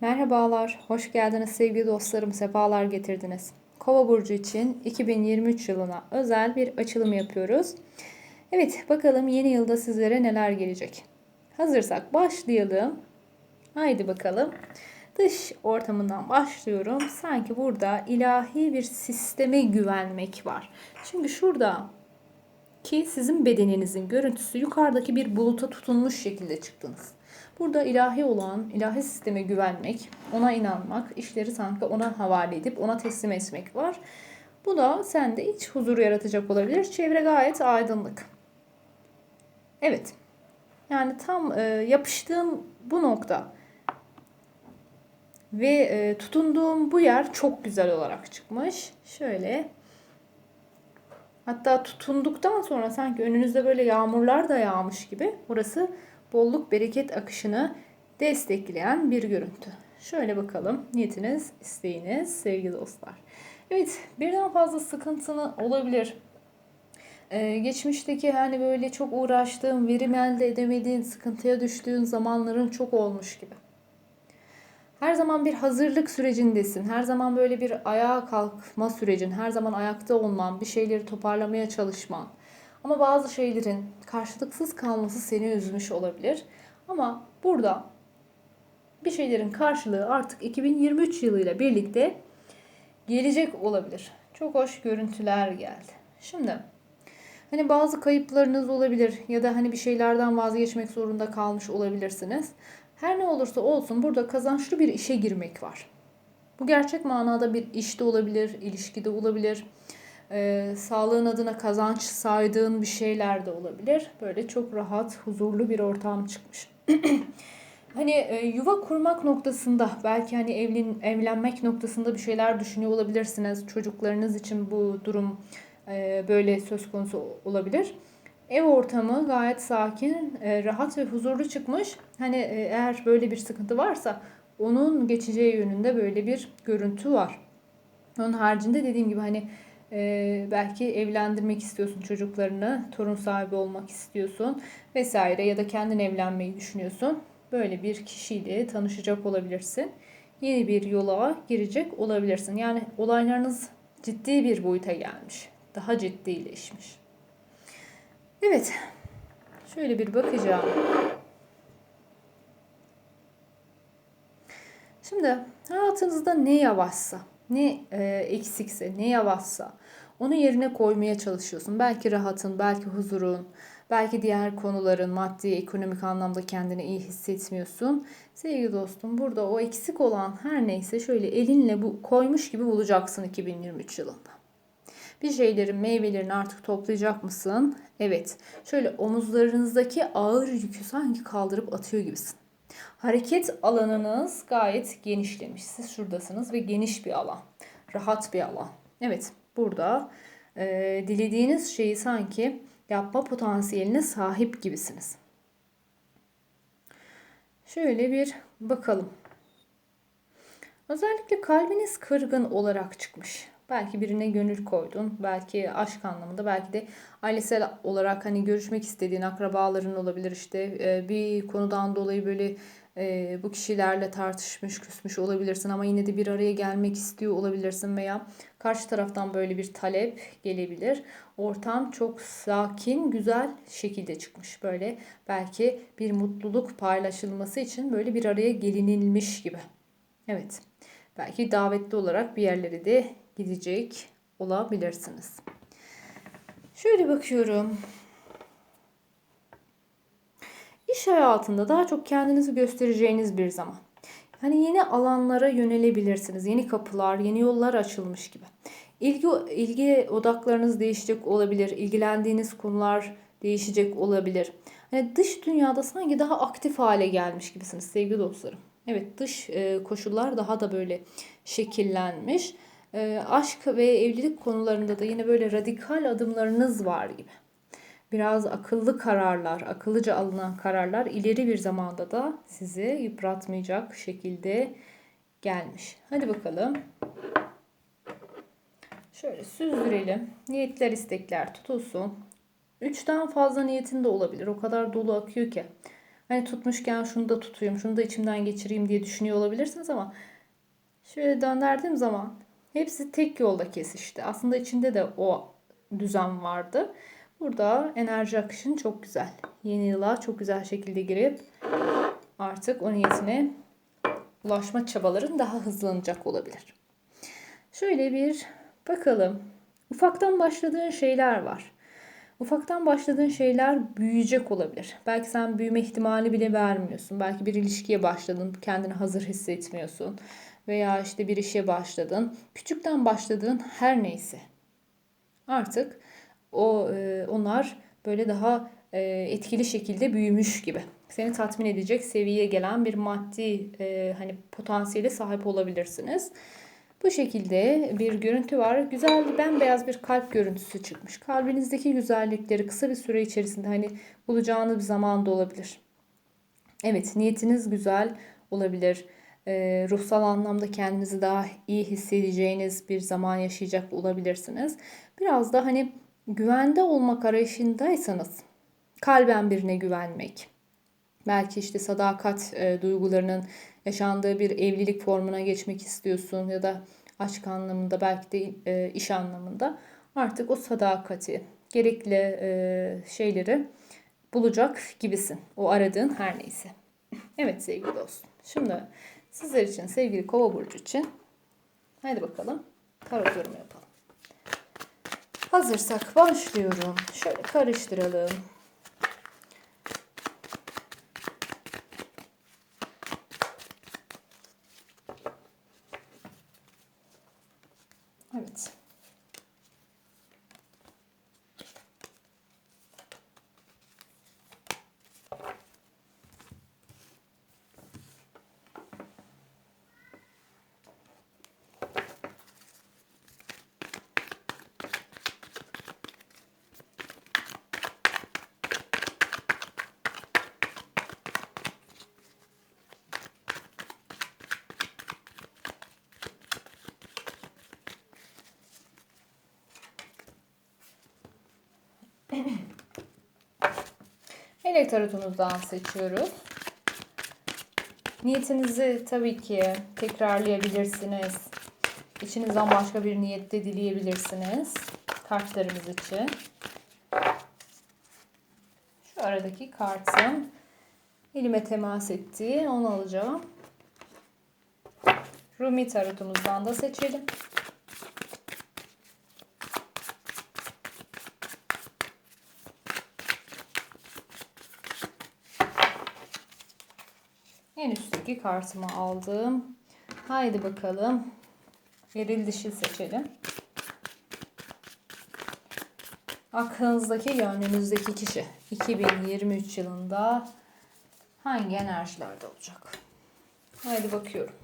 Merhabalar, hoş geldiniz sevgili dostlarım, sefalar getirdiniz. Kova burcu için 2023 yılına özel bir açılım yapıyoruz. Evet, bakalım yeni yılda sizlere neler gelecek. Hazırsak başlayalım. Haydi bakalım. Dış ortamından başlıyorum. Sanki burada ilahi bir sisteme güvenmek var. Çünkü şurada ki sizin bedeninizin görüntüsü yukarıdaki bir buluta tutunmuş şekilde çıktınız. Burada ilahi olan, ilahi sisteme güvenmek, ona inanmak, işleri sanki ona havale edip ona teslim etmek var. Bu da sende iç huzur yaratacak olabilir. Çevre gayet aydınlık. Evet. Yani tam e, yapıştığım bu nokta ve e, tutunduğum bu yer çok güzel olarak çıkmış. Şöyle Hatta tutunduktan sonra sanki önünüzde böyle yağmurlar da yağmış gibi burası bolluk bereket akışını destekleyen bir görüntü. Şöyle bakalım niyetiniz, isteğiniz sevgili dostlar. Evet birden fazla sıkıntılı olabilir. Ee, geçmişteki hani böyle çok uğraştığın, verim elde edemediğin, sıkıntıya düştüğün zamanların çok olmuş gibi. Her zaman bir hazırlık sürecindesin. Her zaman böyle bir ayağa kalkma sürecin, her zaman ayakta olman, bir şeyleri toparlamaya çalışman. Ama bazı şeylerin karşılıksız kalması seni üzmüş olabilir. Ama burada bir şeylerin karşılığı artık 2023 yılıyla birlikte gelecek olabilir. Çok hoş görüntüler geldi. Şimdi hani bazı kayıplarınız olabilir ya da hani bir şeylerden vazgeçmek zorunda kalmış olabilirsiniz. Her ne olursa olsun burada kazançlı bir işe girmek var. Bu gerçek manada bir işte olabilir, ilişkide olabilir. Ee, sağlığın adına kazanç saydığın bir şeyler de olabilir. Böyle çok rahat, huzurlu bir ortam çıkmış. hani e, yuva kurmak noktasında belki hani evlen, evlenmek noktasında bir şeyler düşünüyor olabilirsiniz. Çocuklarınız için bu durum e, böyle söz konusu olabilir. Ev ortamı gayet sakin, e, rahat ve huzurlu çıkmış. Hani e, eğer böyle bir sıkıntı varsa onun geçeceği yönünde böyle bir görüntü var. Onun haricinde dediğim gibi hani e, belki evlendirmek istiyorsun çocuklarını, torun sahibi olmak istiyorsun vesaire ya da kendin evlenmeyi düşünüyorsun. Böyle bir kişiyle tanışacak olabilirsin. Yeni bir yola girecek olabilirsin. Yani olaylarınız ciddi bir boyuta gelmiş. Daha ciddileşmiş. Evet. Şöyle bir bakacağım. Şimdi hayatınızda ne yavaşsa, ne e, eksikse, ne yavaşsa onu yerine koymaya çalışıyorsun. Belki rahatın, belki huzurun, belki diğer konuların maddi, ekonomik anlamda kendini iyi hissetmiyorsun. Sevgili dostum burada o eksik olan her neyse şöyle elinle bu koymuş gibi bulacaksın 2023 yılında. Bir şeylerin meyvelerini artık toplayacak mısın? Evet. Şöyle omuzlarınızdaki ağır yükü sanki kaldırıp atıyor gibisin. Hareket alanınız gayet genişlemiş. Siz şuradasınız ve geniş bir alan. Rahat bir alan. Evet burada e, dilediğiniz şeyi sanki yapma potansiyeline sahip gibisiniz. Şöyle bir bakalım. Özellikle kalbiniz kırgın olarak çıkmış. Belki birine gönül koydun. Belki aşk anlamında. Belki de ailesel olarak hani görüşmek istediğin akrabaların olabilir işte. E, bir konudan dolayı böyle e, bu kişilerle tartışmış, küsmüş olabilirsin ama yine de bir araya gelmek istiyor olabilirsin veya karşı taraftan böyle bir talep gelebilir. Ortam çok sakin, güzel şekilde çıkmış. Böyle belki bir mutluluk paylaşılması için böyle bir araya gelinilmiş gibi. Evet. Belki davetli olarak bir yerlere de gidecek olabilirsiniz. Şöyle bakıyorum. İş hayatında daha çok kendinizi göstereceğiniz bir zaman. Hani yeni alanlara yönelebilirsiniz. Yeni kapılar, yeni yollar açılmış gibi. İlgi, ilgi odaklarınız değişecek olabilir. İlgilendiğiniz konular değişecek olabilir. Hani dış dünyada sanki daha aktif hale gelmiş gibisiniz sevgili dostlarım. Evet dış e, koşullar daha da böyle şekillenmiş. E, aşk ve evlilik konularında da yine böyle radikal adımlarınız var gibi. Biraz akıllı kararlar, akıllıca alınan kararlar ileri bir zamanda da sizi yıpratmayacak şekilde gelmiş. Hadi bakalım. Şöyle süzdürelim. Niyetler, istekler tutulsun. Üçten fazla niyetin de olabilir. O kadar dolu akıyor ki. hani tutmuşken şunu da tutayım, şunu da içimden geçireyim diye düşünüyor olabilirsiniz ama şöyle döndürdüğüm zaman hepsi tek yolda kesişti. Aslında içinde de o düzen vardı. Burada enerji akışın çok güzel. Yeni yıla çok güzel şekilde girip artık o niyetine ulaşma çabaların daha hızlanacak olabilir. Şöyle bir bakalım. Ufaktan başladığın şeyler var. Ufaktan başladığın şeyler büyüyecek olabilir. Belki sen büyüme ihtimali bile vermiyorsun. Belki bir ilişkiye başladın, kendini hazır hissetmiyorsun. Veya işte bir işe başladın. Küçükten başladığın her neyse. Artık o e, onlar böyle daha e, etkili şekilde büyümüş gibi. Seni tatmin edecek seviyeye gelen bir maddi e, hani potansiyele sahip olabilirsiniz. Bu şekilde bir görüntü var. Güzel bembeyaz bir kalp görüntüsü çıkmış. Kalbinizdeki güzellikleri kısa bir süre içerisinde hani bulacağınız bir zaman da olabilir. Evet niyetiniz güzel olabilir. Ee, ruhsal anlamda kendinizi daha iyi hissedeceğiniz bir zaman yaşayacak olabilirsiniz. Biraz da hani güvende olmak arayışındaysanız kalben birine güvenmek. Belki işte sadakat e, duygularının yaşandığı bir evlilik formuna geçmek istiyorsun ya da aşk anlamında belki de e, iş anlamında artık o sadakati, gerekli e, şeyleri bulacak gibisin. O aradığın her neyse. Evet sevgili dostum. Şimdi sizler için sevgili kova burcu için haydi bakalım tarot yorumu yapalım. Hazırsak başlıyorum. Şöyle karıştıralım. Evet. Melek tarotumuzdan seçiyoruz. Niyetinizi tabii ki tekrarlayabilirsiniz. İçinizden başka bir niyette dileyebilirsiniz. Kartlarımız için. Şu aradaki kartın elime temas ettiği onu alacağım. Rumi tarotumuzdan da seçelim. En üstteki kartımı aldım. Haydi bakalım. Eril dişil seçelim. Aklınızdaki, gönlünüzdeki kişi 2023 yılında hangi enerjilerde olacak? Haydi bakıyorum.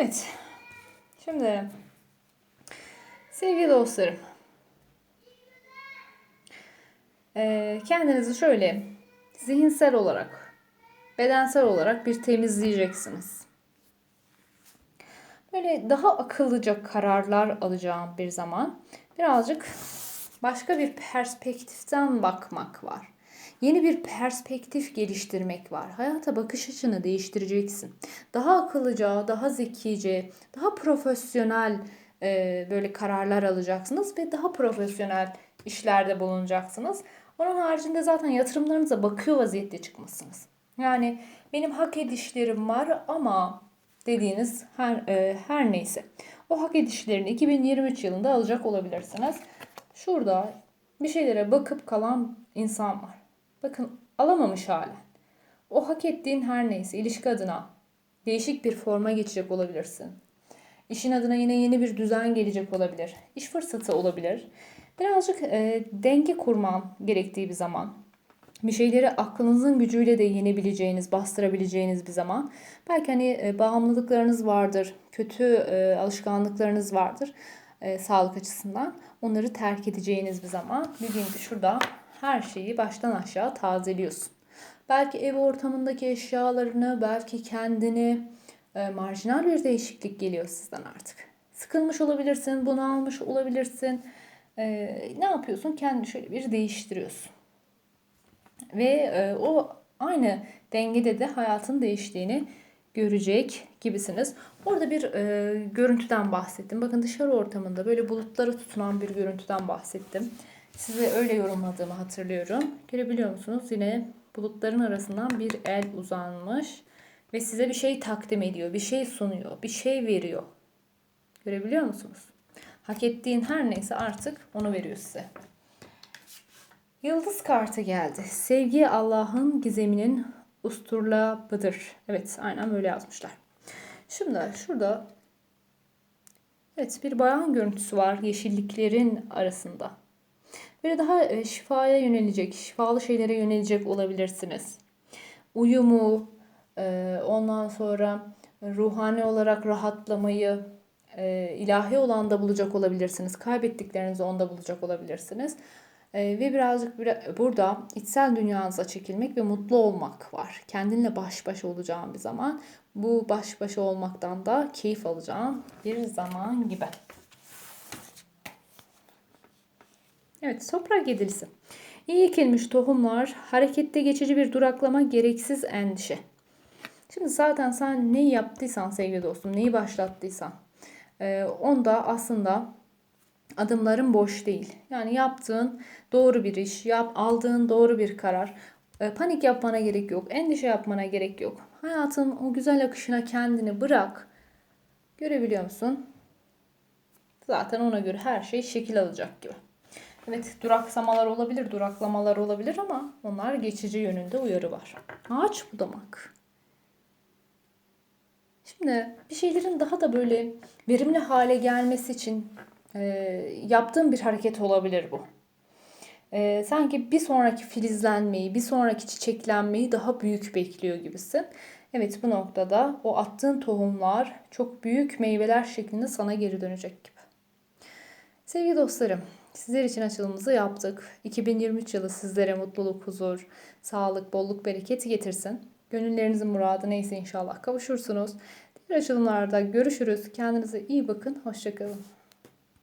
Evet. Şimdi sevgili dostlarım. Ee, kendinizi şöyle zihinsel olarak, bedensel olarak bir temizleyeceksiniz. Böyle daha akıllıca kararlar alacağım bir zaman birazcık başka bir perspektiften bakmak var. Yeni bir perspektif geliştirmek var. Hayata bakış açını değiştireceksin. Daha akıllıca, daha zekice, daha profesyonel e, böyle kararlar alacaksınız ve daha profesyonel işlerde bulunacaksınız. Onun haricinde zaten yatırımlarınıza bakıyor vaziyette çıkmasınız. Yani benim hak edişlerim var ama dediğiniz her e, her neyse. O hak edişlerini 2023 yılında alacak olabilirsiniz. Şurada bir şeylere bakıp kalan insan var. Bakın alamamış halen. O hak ettiğin her neyse ilişki adına değişik bir forma geçecek olabilirsin. İşin adına yine yeni bir düzen gelecek olabilir. İş fırsatı olabilir. Birazcık e, denge kurman gerektiği bir zaman. Bir şeyleri aklınızın gücüyle de yenebileceğiniz, bastırabileceğiniz bir zaman. Belki hani e, bağımlılıklarınız vardır, kötü e, alışkanlıklarınız vardır e, sağlık açısından. onları terk edeceğiniz bir zaman. Dediğim gibi şurada her şeyi baştan aşağı tazeliyorsun. Belki ev ortamındaki eşyalarını, belki kendini e, marjinal bir değişiklik geliyor sizden artık. Sıkılmış olabilirsin, bunu almış olabilirsin. E, ne yapıyorsun? Kendini şöyle bir değiştiriyorsun. Ve e, o aynı dengede de hayatın değiştiğini görecek gibisiniz. Orada bir e, görüntüden bahsettim. Bakın dışarı ortamında böyle bulutları tutunan bir görüntüden bahsettim. Size öyle yorumladığımı hatırlıyorum. Görebiliyor musunuz? Yine bulutların arasından bir el uzanmış ve size bir şey takdim ediyor, bir şey sunuyor, bir şey veriyor. Görebiliyor musunuz? Hak ettiğin her neyse artık onu veriyor size. Yıldız kartı geldi. Sevgi Allah'ın gizeminin usturlabıdır. Evet aynen böyle yazmışlar. Şimdi şurada evet bir bayan görüntüsü var yeşilliklerin arasında. Böyle daha e, şifaya yönelecek, şifalı şeylere yönelecek olabilirsiniz. Uyumu, e, ondan sonra ruhani olarak rahatlamayı, e, ilahi olanda bulacak olabilirsiniz. Kaybettiklerinizi onda bulacak olabilirsiniz. Ve birazcık burada içsel dünyanıza çekilmek ve mutlu olmak var. Kendinle baş başa olacağın bir zaman. Bu baş başa olmaktan da keyif alacağın bir zaman gibi. Evet toprak yedilisi. İyi ekilmiş tohumlar, harekette geçici bir duraklama, gereksiz endişe. Şimdi zaten sen neyi yaptıysan sevgili dostum, neyi başlattıysan e, onda aslında adımların boş değil. Yani yaptığın doğru bir iş, yap, aldığın doğru bir karar. E, panik yapmana gerek yok, endişe yapmana gerek yok. Hayatın o güzel akışına kendini bırak. Görebiliyor musun? Zaten ona göre her şey şekil alacak gibi. Evet duraksamalar olabilir, duraklamalar olabilir ama onlar geçici yönünde uyarı var. Ağaç budamak. Şimdi bir şeylerin daha da böyle verimli hale gelmesi için e, yaptığım bir hareket olabilir bu. E, sanki bir sonraki filizlenmeyi, bir sonraki çiçeklenmeyi daha büyük bekliyor gibisin. Evet bu noktada o attığın tohumlar çok büyük meyveler şeklinde sana geri dönecek gibi. Sevgili dostlarım, Sizler için açılımımızı yaptık. 2023 yılı sizlere mutluluk, huzur, sağlık, bolluk, bereket getirsin. Gönüllerinizin muradı neyse inşallah kavuşursunuz. Diğer açılımlarda görüşürüz. Kendinize iyi bakın. Hoşçakalın.